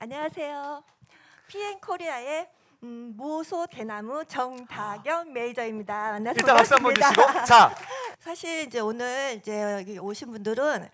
안녕하세요. PN 코리아의 음, 모소 대나무 정다경 메이저입니다. 만나서 일단 박수 한번 반갑습니다. 주시고 자 사실 이제 오늘 이제 여기 오신 분들은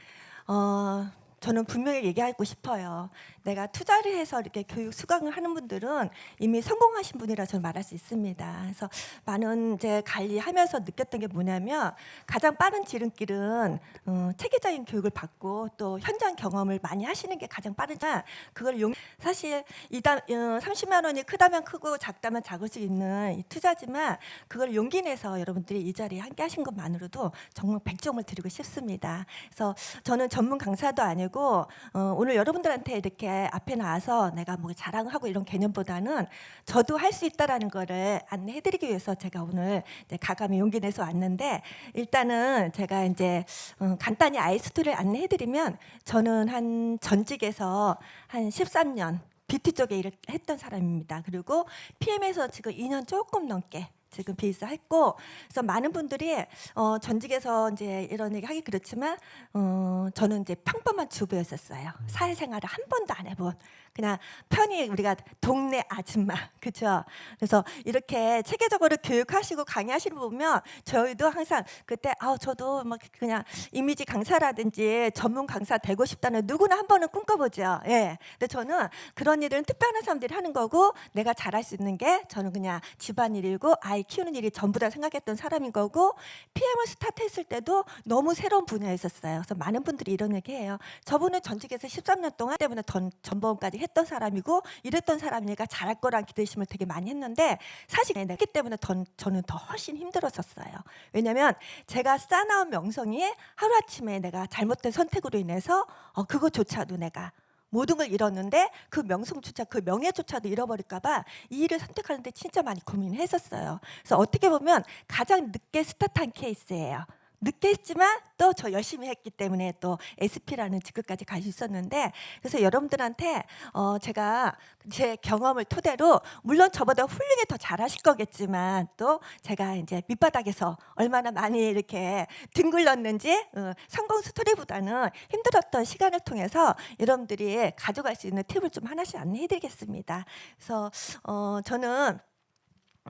어 저는 분명히 얘기하고 싶어요. 내가 투자를 해서 이렇게 교육 수강을 하는 분들은 이미 성공하신 분이라 저는 말할 수 있습니다. 그래서 많은 이제 관리하면서 느꼈던 게 뭐냐면 가장 빠른 지름길은 어, 체계적인 교육을 받고 또 현장 경험을 많이 하시는 게 가장 빠르다. 그걸 용 사실 이다 어, 30만 원이 크다면 크고 작다면 작을 수 있는 이 투자지만 그걸 용기 내서 여러분들이 이 자리에 함께 하신 것만으로도 정말 백점을 드리고 싶습니다. 그래서 저는 전문 강사도 아니고 어, 오늘 여러분들한테 이렇게 앞에 나와서 내가 뭐 자랑하고 이런 개념보다는 저도 할 수 있다라는 거를 안내해드리기 위해서 제가 오늘 가감히 용기 내서 왔는데 일단은 제가 이제 어, 간단히 아이스토리를 안내해드리면 저는 한 전직에서 한 13년 비트 쪽에 일을 했던 사람입니다. 그리고 PM에서 지금 2년 조금 넘게 지금 비스 했고 그래서 많은 분들이 어, 전직에서 이제 이런 얘기 하기 그렇지만 어, 저는 이제 평범한 주부였었어요. 사회생활을 한 번도 안 해본 그냥 편히 우리가 동네 아줌마 그렇죠. 그래서 이렇게 체계적으로 교육하시고 강의하시는 거 보면 저희도 항상 그때 아 저도 막 그냥 이미지 강사라든지 전문 강사 되고 싶다는 누구나 한 번은 꿈꿔보죠. 예. 근데 저는 그런 일은 특별한 사람들이 하는 거고 내가 잘할 수 있는 게 저는 그냥 집안일이고 아이 키우는 일이 전부다 생각했던 사람인 거고 PM을 스타트했을 때도 너무 새로운 분야였었어요. 그래서 많은 분들이 이런 얘기해요. 저분은 전직에서 13년 동안 때문에 전, 전범까지 했던 사람이고 이랬던 사람이니까 잘할 거란 기대심을 되게 많이 했는데 사실 했기 때문에 더, 저는 더 훨씬 힘들었었어요. 왜냐하면 제가 쌓아놓은 명성이 하루아침에 내가 잘못된 선택으로 인해서 어, 그거조차도 내가 모든 걸 잃었는데 그 명성조차 그 명예조차도 잃어버릴까봐 이 일을 선택하는데 진짜 많이 고민했었어요. 그래서 어떻게 보면 가장 늦게 스타트한 케이스예요. 늦게 했지만 또 저 열심히 했기 때문에 또 SP라는 직급까지 갈 수 있었는데 그래서 여러분들한테 어 제가 제 경험을 토대로 물론 저보다 훌륭히 더 잘하실 거겠지만 또 제가 이제 밑바닥에서 얼마나 많이 이렇게 뒹굴렀는지 어, 성공 스토리보다는 힘들었던 시간을 통해서 여러분들이 가져갈 수 있는 팁을 좀 하나씩 안내해드리겠습니다. 그래서 어 저는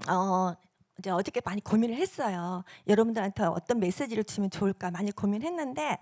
어 이제 어저께 많이 고민을 했어요. 여러분들한테 어떤 메시지를 주면 좋을까 많이 고민했는데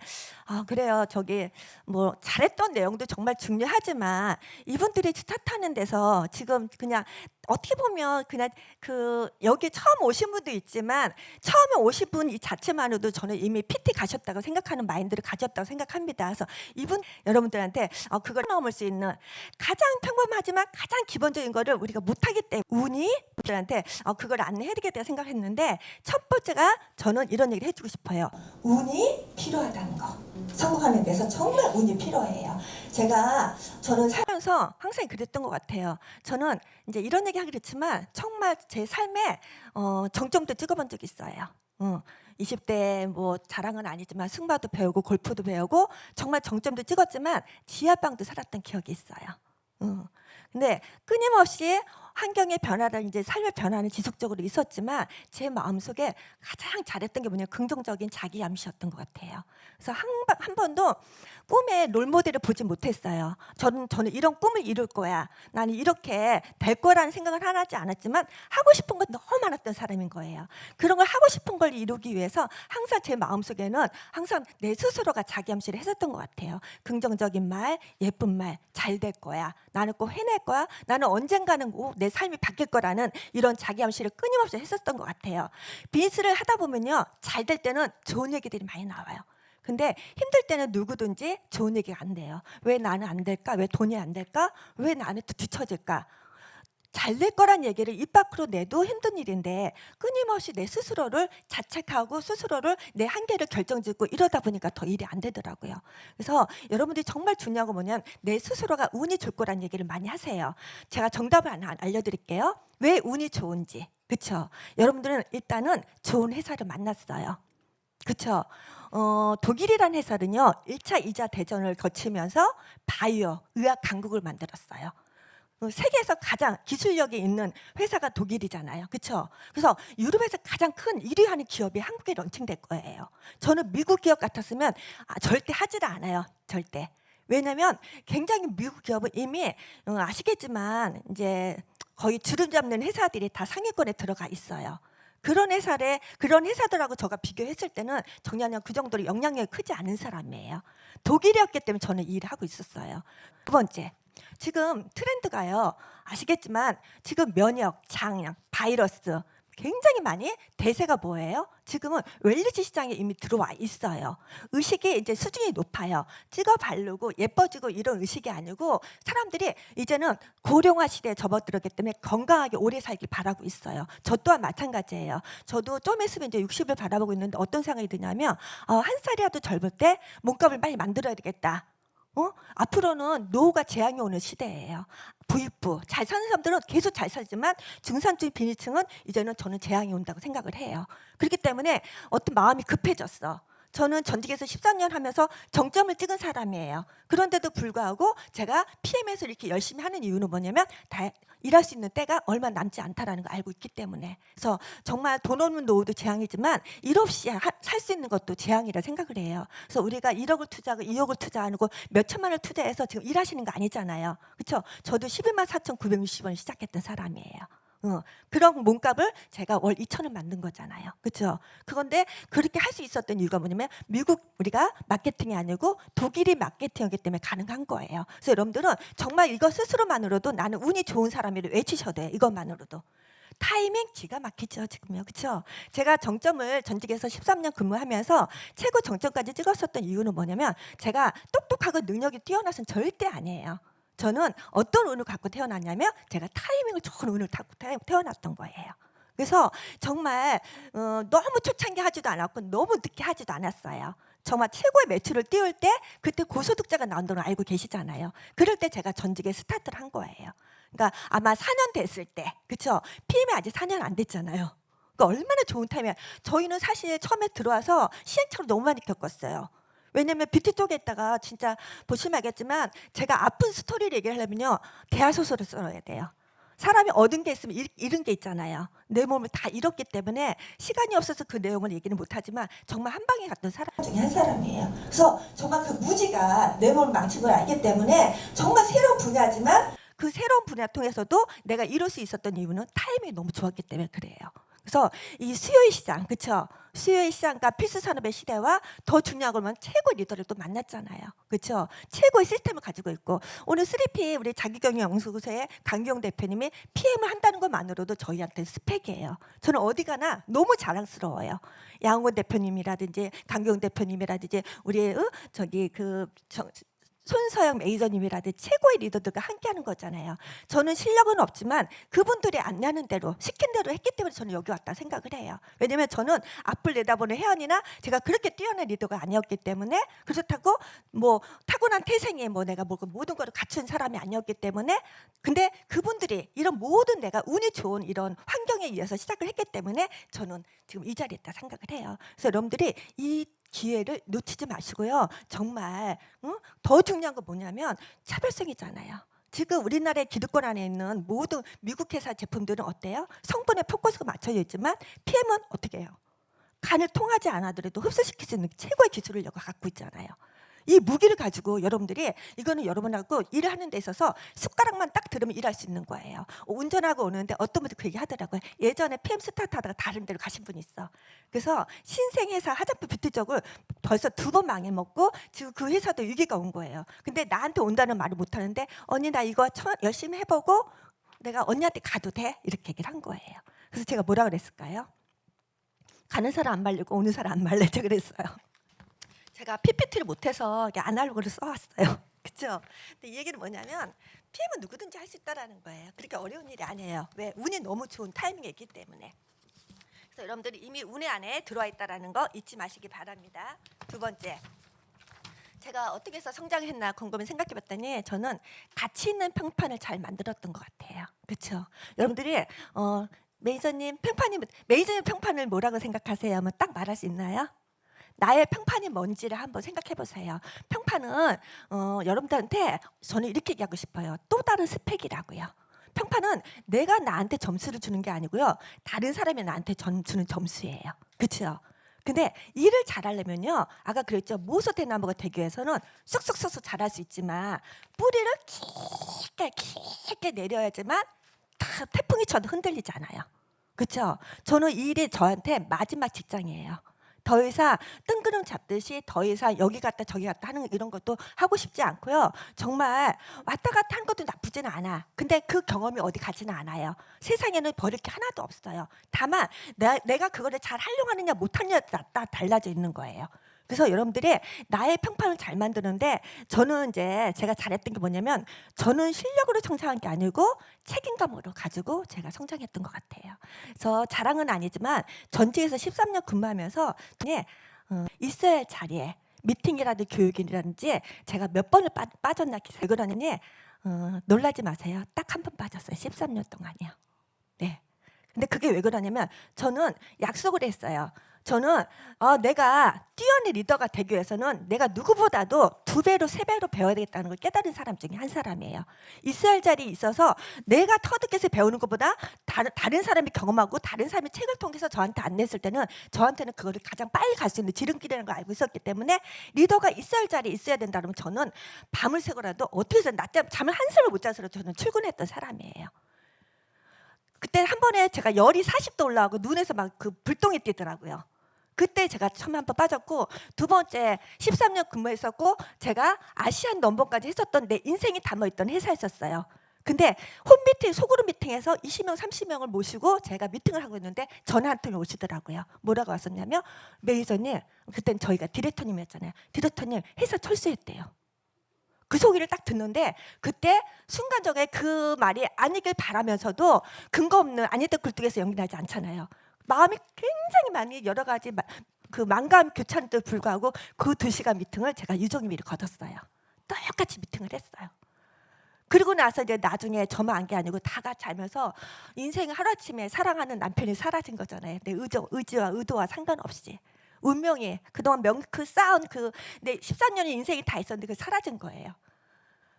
아 그래요. 저기 뭐 잘했던 내용도 정말 중요하지만 이분들이 스타트하는 데서 지금 그냥 어떻게 보면 그냥 그 여기 처음 오신 분도 있지만 처음에 오신 분 이 자체만으로도 저는 이미 PT 가셨다고 생각하는 마인드를 가졌다고 생각합니다. 그래서 이분 여러분들한테 어, 그걸 넘을 수 있는 가장 평범하지만 가장 기본적인 거를 우리가 못하기 때문에 운이 분들한테 어, 그걸 안내해 드리겠다 생각했는데 첫 번째가 저는 이런 얘기를 해주고 싶어요. 운이 필요하다는 거. 성공하는 데서 정말 운이 필요해요. 제가 저는 살면서 항상 그랬던 것 같아요. 저는 이제 이런 얘기 하기 그렇지만 정말 제 삶에 어, 정점도 찍어본 적이 있어요. 어, 20대 뭐 자랑은 아니지만 승마도 배우고 골프도 배우고 정말 정점도 찍었지만 지하방도 살았던 기억이 있어요. 어. 근데 끊임없이 환경의 변화를 이제 삶의 변화는 지속적으로 있었지만 제 마음속에 가장 잘했던 게 뭐냐 긍정적인 자기 암시였던 것 같아요. 그래서 한, 번- 한 번도 꿈에 롤 모델을 보지 못했어요. 저는 저는 이런 꿈을 이룰 거야. 나는 이렇게 될 거라는 생각을 하지 않았지만 하고 싶은 건 너무 많았던 사람인 거예요. 그런 걸 하고 싶은 걸 이루기 위해서 항상 제 마음속에는 항상 내 스스로가 자기 암시를 했었던 것 같아요. 긍정적인 말, 예쁜 말, 잘 될 거야. 나는 꼭 해낼 거야. 나는 언젠가는 꼭내 삶이 바뀔 거라는 이런 자기 암시를 끊임없이 했었던 것 같아요. 비즈니스를 하다 보면요. 잘 될 때는 좋은 얘기들이 많이 나와요. 근데 힘들 때는 누구든지 좋은 얘기가 안 돼요. 왜 나는 안 될까? 왜 돈이 안 될까? 왜 나는 또 뒤처질까? 잘 될 거란 얘기를 입 밖으로 내도 힘든 일인데 끊임없이 내 스스로를 자책하고 스스로를 내 한계를 결정짓고 이러다 보니까 더 일이 안 되더라고요. 그래서 여러분들이 정말 중요한 건 뭐냐면 내 스스로가 운이 좋을 거란 얘기를 많이 하세요. 제가 정답을 하나 알려드릴게요. 왜 운이 좋은지. 그렇죠? 여러분들은 일단은 좋은 회사를 만났어요. 그렇죠? 어, 독일이란 회사는요. 1차, 2차 대전을 거치면서 바이오, 의학 강국을 만들었어요. 어, 세계에서 가장 기술력이 있는 회사가 독일이잖아요. 그렇죠? 그래서 유럽에서 가장 큰 1위 하는 기업이 한국에 런칭될 거예요. 저는 미국 기업 같았으면 아, 절대 하지를 않아요. 절대. 왜냐하면 굉장히 미국 기업은 이미 어, 아시겠지만 이제 거의 주름 잡는 회사들이 다 상위권에 들어가 있어요. 그런 회사를 그런 회사들하고 제가 비교했을 때는 정년은 그 정도로 영향력이 크지 않은 사람이에요. 독일이었기 때문에 저는 이 일을 하고 있었어요. 두 번째, 지금 트렌드가요. 아시겠지만 지금 면역, 장염, 바이러스 굉장히 많이 대세가 뭐예요? 지금은 웰리스 시장에 이미 들어와 있어요. 의식이 이제 수준이 높아요. 찍어 바르고 예뻐지고 이런 의식이 아니고 사람들이 이제는 고령화 시대에 접어들었기 때문에 건강하게 오래 살길 바라고 있어요. 저 또한 마찬가지예요. 저도 좀 있으면 이제 60을 바라보고 있는데 어떤 생각이 드냐면 어, 한 살이라도 젊을 때 몸값을 빨리 만들어야 되겠다. 어? 앞으로는 노후가 재앙이 오는 시대예요. 부익부 잘 사는 사람들은 계속 잘 살지만 중산층 비니층은 이제는 저는 재앙이 온다고 생각을 해요. 그렇기 때문에 어떤 마음이 급해졌어. 저는 전직에서 13년 하면서 정점을 찍은 사람이에요. 그런데도 불구하고 제가 PM에서 이렇게 열심히 하는 이유는 뭐냐면 다 일할 수 있는 때가 얼마 남지 않다라는 걸 알고 있기 때문에. 그래서 정말 돈 없는 노후도 재앙이지만 일 없이 살 수 있는 것도 재앙이라 생각을 해요. 그래서 우리가 1억을 투자하고 2억을 투자하고 몇 천만을 투자해서 지금 일하시는 거 아니잖아요. 그렇죠? 저도 11만 4,960원 시작했던 사람이에요. 어, 그런 몸값을 제가 월 2천을 만든 거잖아요. 그렇죠? 그건데 그렇게 할 수 있었던 이유가 뭐냐면 미국 우리가 마케팅이 아니고 독일이 마케팅이기 때문에 가능한 거예요. 그래서 여러분들은 정말 이거 스스로만으로도 나는 운이 좋은 사람이를 외치셔도 돼요. 이것만으로도. 타이밍 기가 막히죠 지금요 그렇죠 제가 정점을 전직에서 13년 근무하면서 최고 정점까지 찍었었던 이유는 뭐냐면 제가 똑똑하고 능력이 뛰어나서는 절대 아니에요 저는 어떤 운을 갖고 태어났냐면 제가 타이밍을 좋은 운을 갖고 태- 태어났던 거예요. 그래서 정말 어, 너무 초창기 하지도 않았고 너무 늦게 하지도 않았어요. 정말 최고의 매출을 띄울 때 그때 고소득자가 나온다는 걸 알고 계시잖아요. 그럴 때 제가 전직에 스타트를 한 거예요. 그러니까 아마 4년 됐을 때, 그렇죠? PM이 아직 4년 안 됐잖아요. 그러니까 얼마나 좋은 타이밍. 저희는 사실 처음에 들어와서 시행착오를 너무 많이 겪었어요. 왜냐면 뷰티 쪽에 있다가 진짜 보시면 알겠지만 제가 아픈 스토리를 얘기하려면요 대하 소설을 써야 돼요. 사람이 얻은 게 있으면 잃- 잃은 게 있잖아요. 내 몸을 다 잃었기 때문에 시간이 없어서 그 내용을 얘기는 못하지만 정말 한 방에 갔던 사람 중에 한 사람이에요. 그래서 정말 그 무지가 내 몸을 망친 걸 알기 때문에 정말 새로운 분야지만 그 새로운 분야 통해서도 내가 이룰 수 있었던 이유는 타이밍이 너무 좋았기 때문에 그래요. 그래서 이 수요의 시장, 그렇죠? 수요의 시장과 필수 산업의 시대와 더 중요한 건 최고 리더를 또 만났잖아요. 그렇죠? 최고의 시스템을 가지고 있고 오늘 3P 우리 자기경영 연구소의 강경 대표님이 PM을 한다는 것만으로도 저희한테 스펙이에요. 저는 어디 가나 너무 자랑스러워요. 양원 대표님이라든지 강경 대표님이라든지 우리 어? 저기 그 저, 손서영 메이저님이라든지 최고의 리더들과 함께하는 거잖아요. 저는 실력은 없지만 그분들이 안내하는 대로 시킨 대로 했기 때문에 저는 여기 왔다 생각을 해요. 왜냐면 저는 앞을 내다보는 혜연이나 제가 그렇게 뛰어난 리더가 아니었기 때문에 그렇다고 뭐 타고난 태생에 뭐 내가 뭐 모든 걸 갖춘 사람이 아니었기 때문에 근데 그분들이 이런 모든 내가 운이 좋은 이런 환경에 의해서 시작을 했기 때문에 저는 지금 이 자리에 있다 생각을 해요. 그래서 여러분들이 이 기회를 놓치지 마시고요. 정말 응? 더 중요한 건 뭐냐면 차별성이잖아요. 지금 우리나라의 기득권 안에 있는 모든 미국 회사 제품들은 어때요? 성분에 포커스가 맞춰져 있지만 PM은 어떻게 해요? 간을 통하지 않아더라도 흡수시킬 수 있는 최고의 기술을 갖고 있잖아요. 이 무기를 가지고 여러분들이 이거는 여러분하고 일을 하는 데 있어서 숟가락만 딱 들으면 일할 수 있는 거예요. 어, 운전하고 오는데 어떤 분들 그 얘기 하더라고요. 예전에 PM 스타트 하다가 다른 데로 가신 분이 있어. 그래서 신생회사 화장품 쪽을 벌써 두 번 망해먹고 지금 그 회사도 위기가 온 거예요. 근데 나한테 온다는 말을 못 하는데 언니 나 이거 처- 열심히 해보고 내가 언니한테 가도 돼? 이렇게 얘기를 한 거예요. 그래서 제가 뭐라 그랬을까요? 가는 사람 안 말리고 오는 사람 안 말래자 그랬어요. 제가 PPT를 못해서 아날로그를 써왔어요. 그렇죠? 근데 이 얘기는 뭐냐면 PM은 누구든지 할 수 있다라는 거예요. 그렇게 어려운 일이 아니에요. 왜? 운이 너무 좋은 타이밍에 있기 때문에. 여러분들이 이미 운의 안에 들어와 있다라는 거 잊지 마시기 바랍니다. 두 번째. 제가 어떻게 해서 성장했나 곰곰이 생각해봤더니 저는 가치 있는 평판을 잘 만들었던 것 같아요. 그렇죠? 여러분들이 어, 메이저님 평판이 메이저님 평판을 뭐라고 생각하세요? 하면 딱 말할 수 있나요? 나의 평판이 뭔지를 한번 생각해 보세요. 평판은 어, 여러분들한테 저는 이렇게 얘기하고 싶어요. 또 다른 스펙이라고요. 평판은 내가 나한테 점수를 주는 게 아니고요. 다른 사람이 나한테 점, 주는 점수예요. 그렇죠? 근데 일을 잘하려면요. 아까 그랬죠. 모소 대나무가 되기 위해서는 쑥쑥쑥쑥 자랄 수 있지만 뿌리를 깊게 깊게 내려야지만 다 태풍이 쳐도 흔들리지 않아요. 그렇죠? 저는 이 일이 저한테 마지막 직장이에요. 더 이상 뜬구름 잡듯이 더 이상 여기 갔다 저기 갔다 하는 이런 것도 하고 싶지 않고요. 정말 왔다 갔다 하는 것도 나쁘지는 않아. 근데 그 경험이 어디 가지는 않아요. 세상에는 버릴 게 하나도 없어요. 다만 내가, 그거를 잘 활용하느냐 못하느냐에 따라 달라져 있는 거예요. 그래서 여러분들이 나의 평판을 잘 만드는데 저는 이제 제가 잘했던 게 뭐냐면 저는 실력으로 성장한 게 아니고 책임감으로 가지고 제가 성장했던 것 같아요. 그래서 자랑은 아니지만 전지에서 13년 근무하면서 네, 어, 있어야 할 자리에 미팅이라든지 교육이라든지 제가 몇 번을 빠, 빠졌나 왜 그러느니 어, 놀라지 마세요. 딱 한 번 빠졌어요. 13년 동안이요. 네. 근데 그게 왜 그러냐면 저는 약속을 했어요. 저는 어, 내가 뛰어난 리더가 되기 위해서는 내가 누구보다도 두 배로 세 배로 배워야 되겠다는 걸 깨달은 사람 중에 한 사람이에요. 할 자리에 있어서 내가 터득해서 배우는 것보다 다른, 다른 사람이 경험하고 다른 사람이 책을 통해서 저한테 안냈을 때는 저한테는 그거를 가장 빨리 갈 수 있는 지름길이라는 걸 알고 있었기 때문에 리더가 할 자리에 있어야 된다 그러면 저는 밤을 새고라도 어떻게 해서 낮잠 잠을 한숨을 못 자서라도 저는 출근했던 사람이에요. 그때 한 번에 제가 열이 40도 올라가고 눈에서 막 그 불똥이 뛰더라고요. 그때 제가 처음 한 번 빠졌고 두 번째 13년 근무했었고 제가 아시안 넘버까지 했었던 내 인생이 담아 있던 회사였었어요. 근데 홈 미팅 소그룹 미팅에서 20명 30명을 모시고 제가 미팅을 하고 있는데 전화 한 통이 오시더라고요. 뭐라고 왔었냐면 매니저님 그땐 저희가 디렉터님이었잖아요. 디렉터님 회사 철수했대요. 그 소리를 딱 듣는데 그때 순간적에 그 말이 아니길 바라면서도 근거 없는 아니다 굴뚝에서 연기나지 않잖아요. 마음이 굉장히 많이 여러 가지 마- 그 망감 교찬도 불구하고 그 두 시간 미팅을 제가 유종의미를 거뒀어요. 똑같이 미팅을 했어요. 그리고 나서 이제 나중에 저만 한게 아니고 다 같이 알면서 인생 하루아침에 사랑하는 남편이 사라진 거잖아요. 내 의조, 의지와 의도와 상관없이. 운명이 그동안 명, 그 쌓은 그 내 14년의 인생이 다 있었는데 그 사라진 거예요.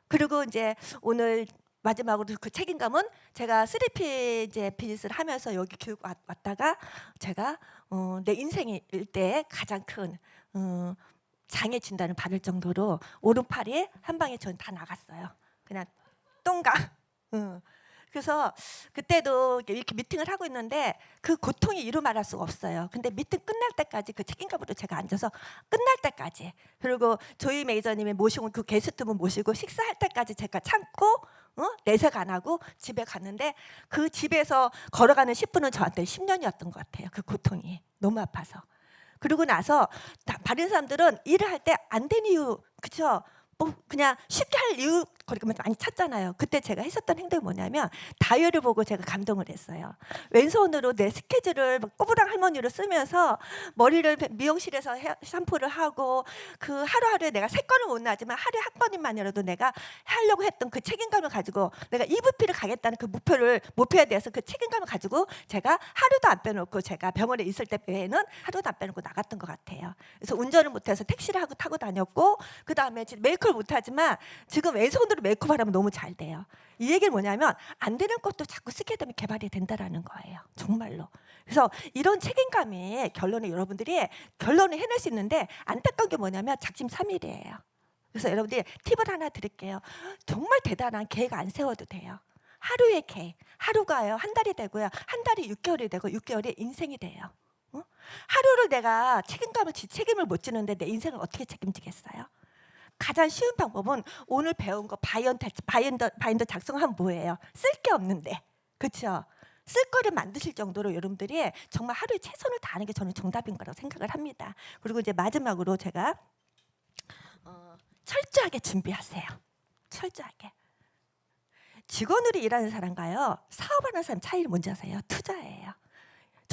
그리고 이제 오늘 마지막으로 그 책임감은 제가 3P 이제 비즈니스를 하면서 여기 교육 왔, 왔다가 제가 어, 내 인생일 때 가장 큰 어, 장애 진단을 받을 정도로 오른팔이 한 방에 전 다 나갔어요. 그냥. 응. 그래서 그때도 이렇게 미팅을 하고 있는데 그 고통이 이루 말할 수가 없어요. 근데 미팅 끝날 때까지 그 책임감으로 제가 앉아서 끝날 때까지 그리고 조이 메이저님이 모시고 그 게스트분 모시고 식사할 때까지 제가 참고 어? 내색 안 하고 집에 갔는데 그 집에서 걸어가는 10분은 저한테 10년이었던 것 같아요. 그 고통이 너무 아파서. 그러고 나서 다- 다른 사람들은 일을 할 때 안 된 이유 그쵸? 뭐 그냥 쉽게 할 이유 거리가 많이 찾잖아요. 그때 제가 했었던 행동이 뭐냐면 다이어리 보고 제가 감동을 했어요. 왼손으로 내 스케줄을 막 꼬부랑 할머니로 쓰면서 머리를 미용실에서 헤- 샴푸를 하고 그 하루하루에 내가 세 건은 못 나지만 하루에 한 번만이라도 내가 하려고 했던 그 책임감을 가지고 내가 EVP를 가겠다는 그 목표를 목표에 대해서 그 책임감을 가지고 제가 하루도 안 빼놓고 제가 병원에 있을 때 외에는 하루도 안 빼놓고 나갔던 것 같아요. 그래서 운전을 못해서 택시를 하고 타고 다녔고 그 다음에 메이크업을 못하지만 지금 왼손으로 메이크업 하면 너무 잘 돼요. 이 얘기는 뭐냐면 안 되는 것도 자꾸 쓰게 되면 개발이 된다라는 거예요. 정말로. 그래서 이런 책임감이 결론에 여러분들이 결론을 해낼 수 있는데 안타까운 게 뭐냐면 작심 삼일이에요. 그래서 여러분들이 팁을 하나 드릴게요. 정말 대단한 계획 안 세워도 돼요. 하루의 계획, 하루가요 한 달이 되고요, 한 달이 6개월이 되고 6개월이 인생이 돼요. 어? 하루를 내가 책임감을 지 책임을 못 지는데 내 인생을 어떻게 책임지겠어요? 가장 쉬운 방법은 오늘 배운 거 바이언드 바이언드 바인더 작성하면 뭐예요? 쓸 게 없는데, 그렇죠? 쓸 거를 만드실 정도로 여러분들이 정말 하루에 최선을 다하는 게 저는 정답인 거라고 생각을 합니다. 그리고 이제 마지막으로 제가 어, 철저하게 준비하세요. 철저하게. 직원으로 일하는 사람과요 사업하는 사람 차이를 뭔지 아세요? 투자예요.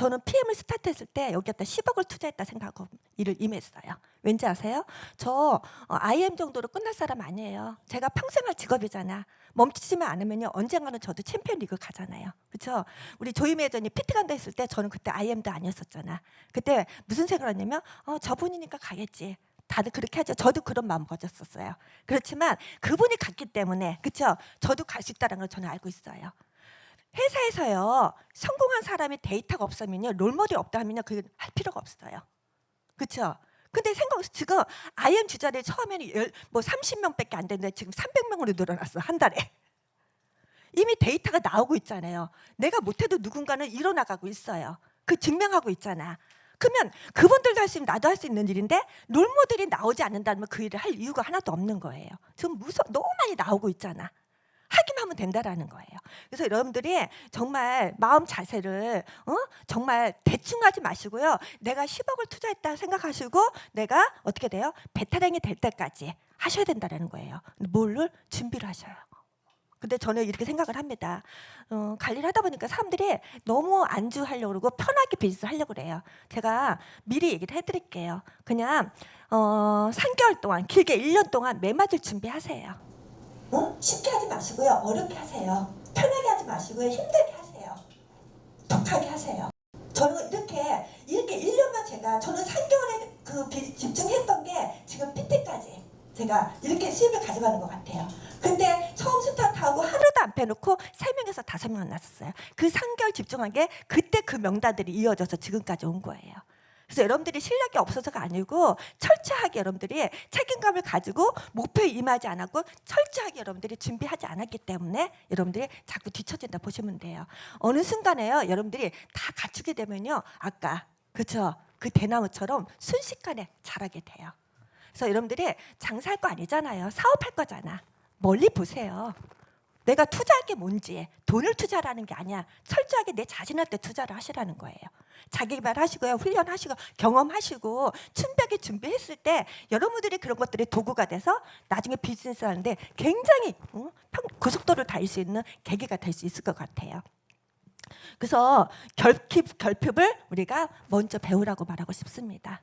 저는 PM을 스타트했을 때 여기다 10억을 투자했다 생각하고 일을 임했어요. 왠지 아세요? 저 어, IM 정도로 끝날 사람 아니에요. 제가 평생 할 직업이잖아. 멈추지만 않으면요 언젠가는 저도 챔피언 리그 가잖아요. 그렇죠? 우리 조이 매저님 피트 간다 했을 때 저는 그때 IM도 아니었었잖아. 그때 무슨 생각을 했냐면 어, 저분이니까 가겠지. 다들 그렇게 하죠. 저도 그런 마음 가졌었어요. 그렇지만 그분이 갔기 때문에 그렇죠? 저도 갈 수 있다는 걸 저는 알고 있어요. 회사에서요 성공한 사람이 데이터가 없으면요 롤모델이 없다 하면요 그할 필요가 없어요. 그렇죠? 근데 생각 지금 IM 주자들 처음에는 열, 뭐 30명밖에 안 되는데 지금 300명으로 늘어났어 한 달에. 이미 데이터가 나오고 있잖아요. 내가 못해도 누군가는 일어나가고 있어요. 그 증명하고 있잖아. 그러면 그분들도 할 수 있는 나도 할 수 있는 일인데 롤모델이 나오지 않는다면 그 일을 할 이유가 하나도 없는 거예요. 지금 무서 너무 많이 나오고 있잖아. 된다라는 거예요. 그래서 여러분들이 정말 마음 자세를 어? 정말 대충 하지 마시고요. 내가 10억을 투자했다 생각하시고 내가 어떻게 돼요? 베테랑이 될 때까지 하셔야 된다라는 거예요. 뭘를 준비를 하셔요. 근데 저는 이렇게 생각을 합니다. 어, 관리를 하다 보니까 사람들이 너무 안주하려고 그러고 편하게 비즈니스 하려고 그래요. 제가 미리 얘기를 해드릴게요. 그냥 어, 3개월 동안 길게 1년 동안 매맞을 준비하세요. 어? 쉽게 하지 마시고요. 어렵게 하세요. 편하게 하지 마시고요. 힘들게 하세요. 독하게 하세요. 저는 이렇게 이렇게 1년만 제가 저는 3개월에 그 비- 집중했던 게 지금 PT까지 제가 이렇게 수입을 가져가는 것 같아요. 근데 처음 스타트하고 하루도 안 빼놓고 3명에서 5명 났었어요. 그 3개월 집중한 게 그때 그 명단들이 이어져서 지금까지 온 거예요. 그래서 여러분들이 실력이 없어서가 아니고 철저하게 여러분들이 책임감을 가지고 목표에 임하지 않았고 철저하게 여러분들이 준비하지 않았기 때문에 여러분들이 자꾸 뒤처진다 보시면 돼요. 어느 순간에요, 여러분들이 다 갖추게 되면요, 아까 그쵸 그 대나무처럼 순식간에 자라게 돼요. 그래서 여러분들이 장사할 거 아니잖아요. 사업할 거잖아. 멀리 보세요. 내가 투자할 게 뭔지 돈을 투자라는 게 아니야. 철저하게 내 자신한테 투자를 하시라는 거예요. 자기 개발하시고요, 훈련하시고 경험하시고 춘벽에 준비했을 때 여러분들이 그런 것들이 도구가 돼서 나중에 비즈니스 하는데 굉장히 어? 평- 고속도로를 달릴 수 있는 계기가 될 수 있을 것 같아요. 그래서 결핍 결핍을 우리가 먼저 배우라고 말하고 싶습니다.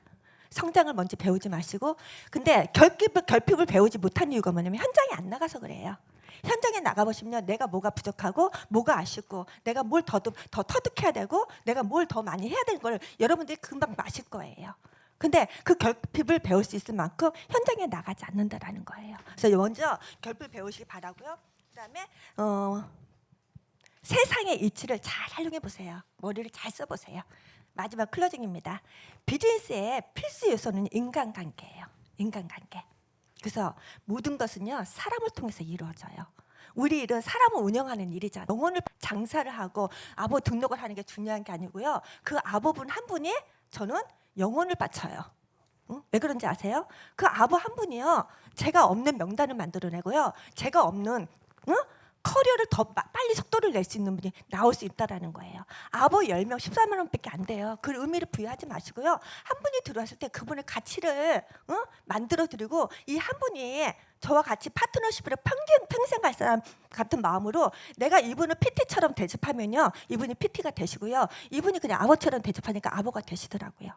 성장을 먼저 배우지 마시고 근데 결핍을 결핍을 배우지 못한 이유가 뭐냐면 현장에 안 나가서 그래요. 현장에 나가 보시면 내가 뭐가 부족하고 뭐가 아쉽고 내가 뭘 더 더 터득해야 되고 내가 뭘 더 많이 해야 되는 걸 여러분들이 금방 마실 거예요. 근데 그 결핍을 배울 수 있을 만큼 현장에 나가지 않는다라는 거예요. 그래서 먼저 결핍 배우시기 바라고요. 그다음에 어 세상의 이치를 잘 활용해 보세요. 머리를 잘 써 보세요. 마지막 클로징입니다. 비즈니스의 필수 요소는 인간관계예요. 인간관계. 그래서 모든 것은요 사람을 통해서 이루어져요. 우리 일은 사람을 운영하는 일이잖아. 영혼을 장사를 하고 아보 등록을 하는 게 중요한 게 아니고요. 그 아보분 한 분이 저는 영혼을 바쳐요. 응? 왜 그런지 아세요? 그 아부 한 분이요. 제가 없는 명단을 만들어내고요. 제가 없는 응? 커리어를 더 마- 빨리 속도를 낼 수 있는 분이 나올 수 있다라는 거예요. 아버 10명 14만 원밖에 안 돼요. 그 의미를 부여하지 마시고요. 한 분이 들어왔을 때 그분의 가치를 응? 만들어 드리고 이 한 분이 저와 같이 파트너십으로 평생, 평생 갈 사람 같은 마음으로 내가 이분을 PT처럼 대접하면요. 이분이 PT가 되시고요. 이분이 그냥 아버처럼 대접하니까 아버가 되시더라고요.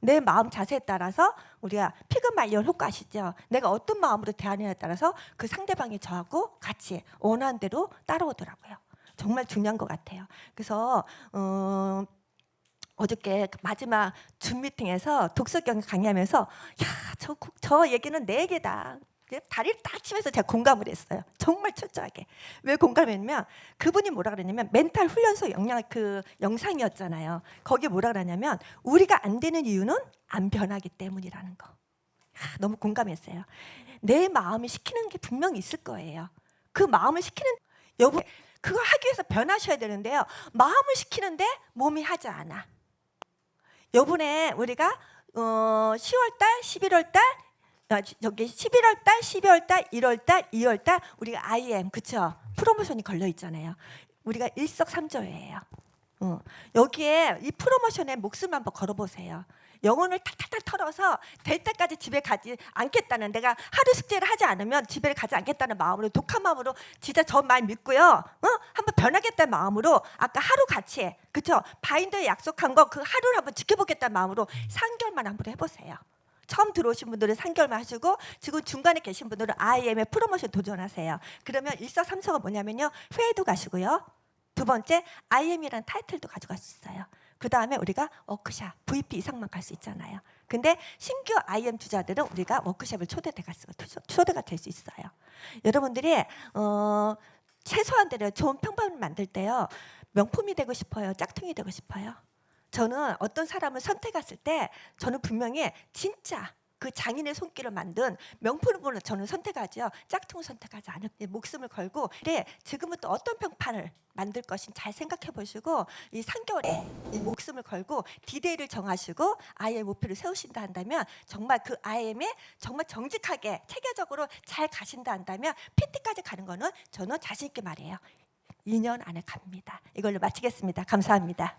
내 마음 자세에 따라서 우리가 피그말리온 효과 아시죠? 내가 어떤 마음으로 대하느냐에 따라서 그 상대방이 저하고 같이 원하는 대로 따라오더라고요. 정말 중요한 것 같아요. 그래서 어, 어저께 그 마지막 줌 미팅에서 독서 강의하면서 야 저 저 얘기는 내 얘기다. 그냥 다리를 딱 치면서 제가 공감을 했어요. 정말 철저하게. 왜 공감했냐면 그분이 뭐라 그랬냐면 멘탈 훈련소 영양 그 영상이었잖아요. 거기에 뭐라 그러냐면 우리가 안 되는 이유는 안 변하기 때문이라는 거. 야, 너무 공감했어요. 내 마음이 시키는 게 분명히 있을 거예요. 그 마음을 시키는 여보 그거 하기 위해서 변하셔야 되는데요. 마음을 시키는데 몸이 하지 않아. 요번에 우리가 어 10월 달, 11월 달 아, 지- 저기 11월 달, 12월 달, 1월 달, 2월 달 우리가 IM 그쵸 프로모션이 걸려 있잖아요. 우리가 일석삼조예요. 어, 여기에 이 프로모션에 목숨 한번 걸어보세요. 영혼을 탈탈탈 털어서 될 때까지 집에 가지 않겠다는 내가 하루 숙제를 하지 않으면 집에 가지 않겠다는 마음으로 독한 마음으로 진짜 저 말 믿고요. 어? 한번 변하겠다는 마음으로 아까 하루 같이 그쵸 바인더에 약속한 거 그 하루를 한번 지켜보겠다는 마음으로 3개월만 한번 해보세요. 처음 들어오신 분들은 3개월만 하시고 지금 중간에 계신 분들은 IM의 프로모션 도전하세요. 그러면 일석삼조가 뭐냐면요. 회의도 가시고요. 두 번째 IM이라는 타이틀도 가져갈 수 있어요. 그 다음에 우리가 워크샵 VP 이상만 갈 수 있잖아요. 근데 신규 IM 주자들은 우리가 워크샵을 초대가 초대가 될 수 있어요. 여러분들이 어, 최소한대로 좋은 평판을 만들 때요 명품이 되고 싶어요, 짝퉁이 되고 싶어요. 저는 어떤 사람을 선택했을 때 저는 분명히 진짜 그 장인의 손길을 만든 명품을 저는 선택하죠. 짝퉁을 선택하지 않을 목숨을 걸고 그래 지금부터 어떤 평판을 만들 것인 잘 생각해 보시고 이 3개월에 이 목숨을 걸고 디데이를 정하시고 아이의 목표를 세우신다 한다면 정말 그 IM에 정말 정직하게 체계적으로 잘 가신다 한다면 PT까지 가는 거는 저는 자신 있게 말해요. 2년 안에 갑니다. 이걸로 마치겠습니다. 감사합니다.